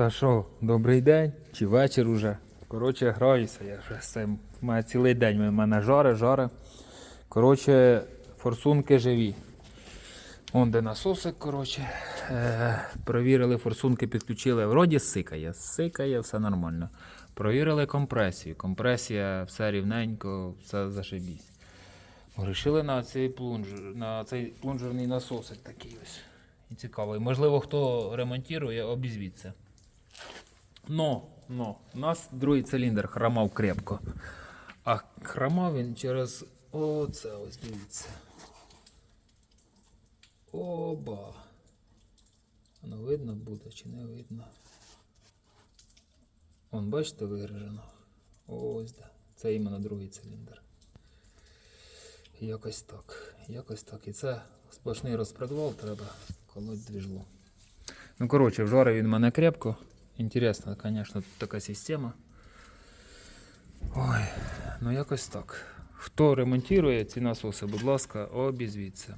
Та що, добрий день чи вечір уже. Коротше, граюся. Я вже з цим. Мене цілий день у мене жаре, жаре. Коротше, форсунки живі. Вон де насосик, коротше. Е, провірили форсунки, підключили. Вроді сикає, сикає, все нормально. Провірили компресію. Компресія, все рівненько, все зашибісь. Рішили на цей плунжер, на цей плунжерний насосик такий ось. І цікавий. Можливо, хто ремонтує, обізвіться. Но, но, у нас другий циліндр хромав крепко. А хромав він через оце ось дивіться. Оба. Воно видно буде чи не видно? Вон, бачите, виражено. Ось де. Це іменно другий циліндр. Якось так. Якось так. І це сплошний розпредвал треба колоть двіжло. Ну, коротше, вжарив він мене крепко. Інтересна, звісно, така система. Ой, ну якось так. Хто ремонтує ці насоси, будь ласка, обізвіться.